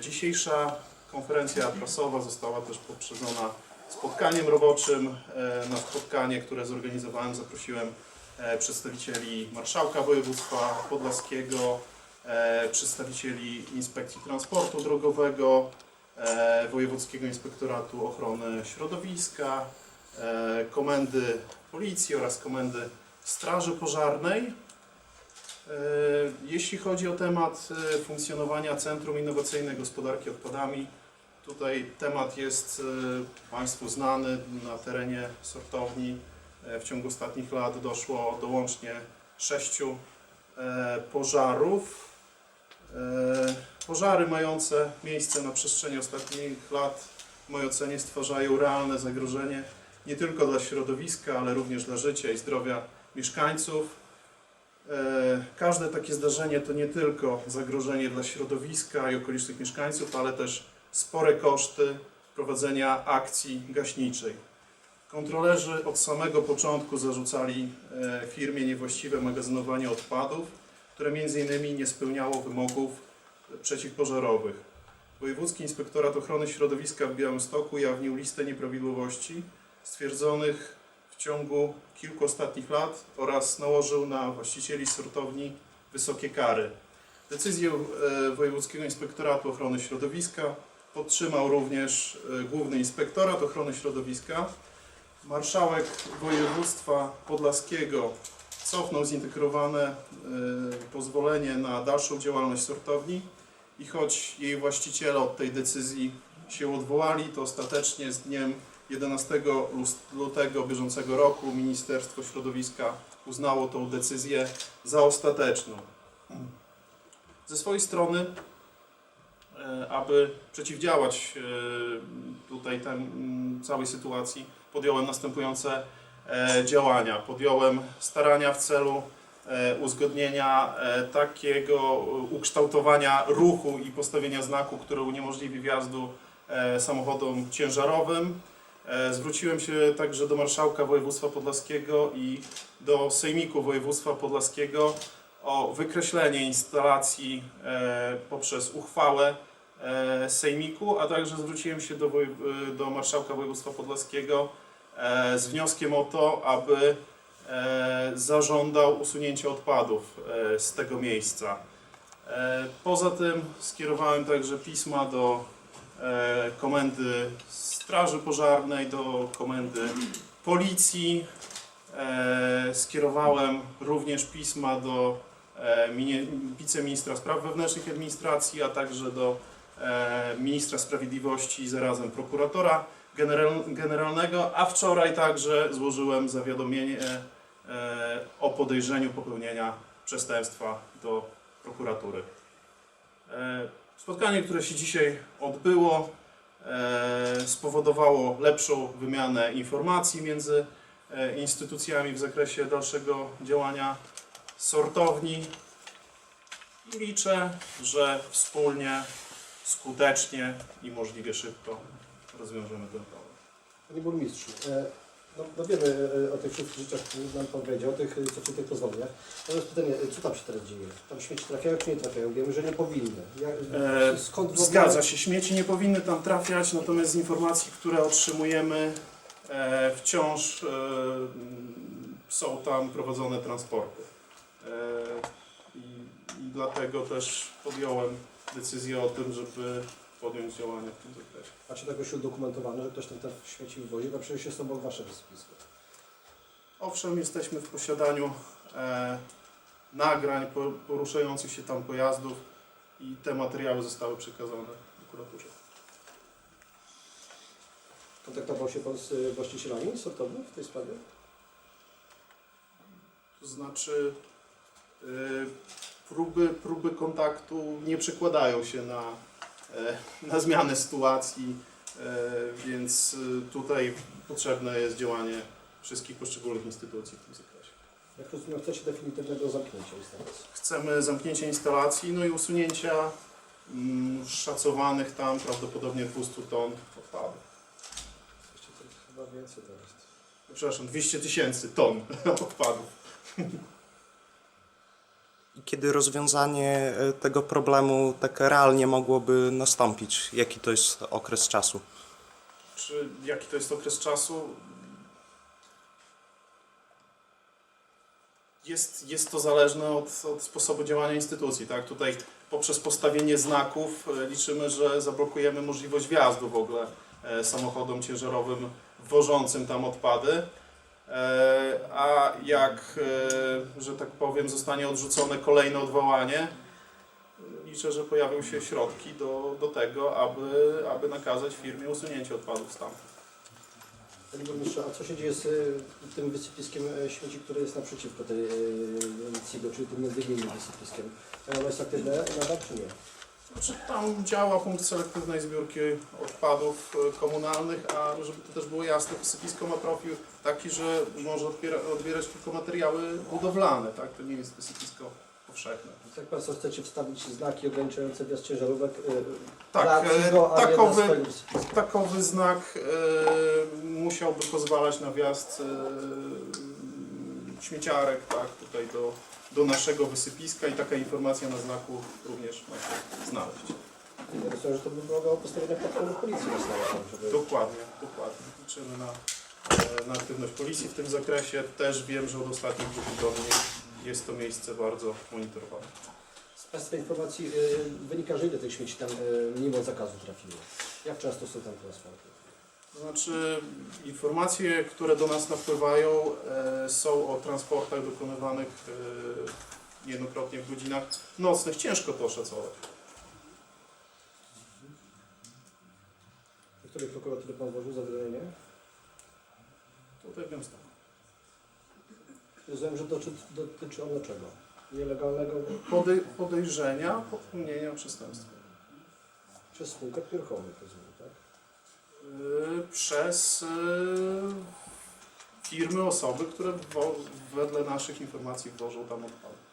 Dzisiejsza konferencja prasowa została też poprzedzona spotkaniem roboczym. E, Na spotkanie, które zorganizowałem, zaprosiłem e, przedstawicieli Marszałka Województwa Podlaskiego, e, przedstawicieli Inspekcji Transportu Drogowego, Wojewódzkiego Inspektoratu Ochrony Środowiska, Komendy Policji oraz Komendy Straży Pożarnej. E, Jeśli chodzi o temat e, funkcjonowania Centrum Innowacyjnej Gospodarki Odpadami, tutaj temat jest e, Państwu znany. Na terenie sortowni w ciągu ostatnich lat doszło do łącznie sześciu pożarów. Pożary mające miejsce na przestrzeni ostatnich lat w mojej ocenie stwarzają realne zagrożenie nie tylko dla środowiska, ale również dla życia i zdrowia mieszkańców. E, Każde takie zdarzenie to nie tylko zagrożenie dla środowiska i okolicznych mieszkańców, ale też spore koszty prowadzenia akcji gaśniczej. Kontrolerzy od samego początku zarzucali e, firmie niewłaściwe magazynowanie odpadów, które m.in. nie spełniało wymogów przeciwpożarowych. Wojewódzki Inspektorat Ochrony Środowiska w Białymstoku ujawnił listę nieprawidłowości stwierdzonych ciągu kilku ostatnich lat oraz nałożył na właścicieli sortowni wysokie kary. Decyzję e, Wojewódzkiego Inspektoratu Ochrony Środowiska podtrzymał również e, Główny Inspektorat Ochrony Środowiska. Marszałek województwa podlaskiego cofnął zintegrowane e, pozwolenie na dalszą działalność sortowni i choć jej właściciele od tej decyzji się odwołali, to ostatecznie z dniem 11 lus- lutego bieżącego roku Ministerstwo Środowiska uznało tą decyzję za ostateczną. Ze swojej strony, e, aby przeciwdziałać e, tutaj tem, m, całej sytuacji, podjąłem następujące e, działania. Podjąłem starania w celu uzgodnienia takiego ukształtowania ruchu i postawienia znaku, który uniemożliwi wjazdu samochodom ciężarowym. E, Zwróciłem się także do Marszałka Województwa Podlaskiego i do Sejmiku Województwa Podlaskiego o wykreślenie instalacji e, poprzez uchwałę e, Sejmiku, a także zwróciłem się do, do Marszałka Województwa Podlaskiego z wnioskiem o to, aby zażądał usunięcia odpadów z tego miejsca. Poza tym skierowałem także pisma do Komendy Straży Pożarnej, do Komendy Policji. E, Skierowałem również pisma do e, wiceministra spraw wewnętrznych i administracji, a także do e, ministra sprawiedliwości i zarazem prokuratora general- generalnego, a wczoraj także złożyłem zawiadomienie e, o podejrzeniu popełnienia przestępstwa do prokuratury. Spotkanie, które się dzisiaj odbyło, e, spowodowało lepszą wymianę informacji między e, instytucjami w zakresie dalszego działania sortowni i liczę, że wspólnie, skutecznie i możliwie szybko rozwiążemy ten problem. Panie burmistrzu, e, no, no wiemy e, o tych wszystkich rzeczach, które nam Pan powiedział, o tych, e, co przy tych pozwoleniach. Natomiast pytanie, e, co tam się teraz dzieje? Tam śmieci trafiają czy nie trafiają? Wiemy, że nie powinny. Jak, skąd w ogóle- Zgadza się, śmieci nie powinny tam trafiać, natomiast z informacji, które otrzymujemy, e, wciąż e, są tam prowadzone transporty. E, i, I dlatego też podjąłem decyzję o tym, żeby podjąć działania w tym zakresie. Macie to jakoś udokumentowane, że ktoś tam te śmieci wywozi? No przecież jest obok Wasze wysypisko. Owszem, jesteśmy w posiadaniu e, nagrań po, poruszających się tam pojazdów i te materiały zostały przekazane prokuraturze. Kontaktował się Pan z e, właścicielami sortowni w tej sprawie? To znaczy y, próby, próby kontaktu nie przekładają się na, na zmianę sytuacji, e, więc y, tutaj potrzebne jest działanie wszystkich poszczególnych instytucji w tym zakresie. Jak rozumiem, chcecie definitywnego zamknięcia instalacji. Chcemy zamknięcia instalacji, no i usunięcia mm, szacowanych tam prawdopodobnie 200 ton odpadów. Chyba więcej jest. Przepraszam, 200 tysięcy ton odpadów. I kiedy rozwiązanie e, tego problemu tak realnie mogłoby nastąpić? Jaki to jest okres czasu? Czy jaki to jest okres czasu? Jest, jest to zależne od, od sposobu działania instytucji. Tak? Tutaj poprzez postawienie znaków e, liczymy, że zablokujemy możliwość wjazdu w ogóle e, samochodom ciężarowym wożącym tam odpady. E, A jak, e, że tak powiem, zostanie odrzucone kolejne odwołanie, liczę, że pojawią się środki do, do tego, aby, aby nakazać firmie usunięcie odpadów stamtąd. Panie burmistrzu, a co się dzieje z y, tym wysypiskiem e, śmieci, które jest naprzeciwko tej CIGO, czyli tym międzylinnym wysypiskiem? Ono jest aktywne nadal czy nie? Znaczy, tam działa punkt selektywnej zbiórki odpadów e, komunalnych, a żeby to też było jasne, wysypisko ma profil taki, że może odbiera, odbierać tylko materiały budowlane, tak? To nie jest wysypisko powszechne. Jak Państwo chcecie wstawić znaki ograniczające wjazd ciężarówek y, Tak, e, takowy, takowy znak e, musiałby pozwalać na wjazd e, śmieciarek, tak? Tutaj do, do naszego wysypiska i taka informacja na znaku również ma się znaleźć. Rozumiem, że to by wymagało postawienia patrolu policji na stałe żeby... Dokładnie, dokładnie. Liczymy na, e, na aktywność policji w tym zakresie. Też wiem, że od ostatnich dwóch tygodni jest to miejsce bardzo monitorowane. Z Państwa informacji y, wynika, że ile tych śmieci tam y, mimo zakazu trafiło? Jak często są tam transporty? To znaczy informacje, które do nas napływają e, są o transportach dokonywanych e, niejednokrotnie w godzinach nocnych. Ciężko to oszacować. Do której prokuratury Pan złożył zawiadomienie? Tutaj wiem stąd. Rozumiem, że dotyczy, dotyczy ono czego? Nielegalnego Podej podejrzenia popełnienia przestępstwa. przez spółkę pierchową, rozumiem, tak? E, Przez e, firmy, osoby, które wedle naszych informacji wwożą tam odpady.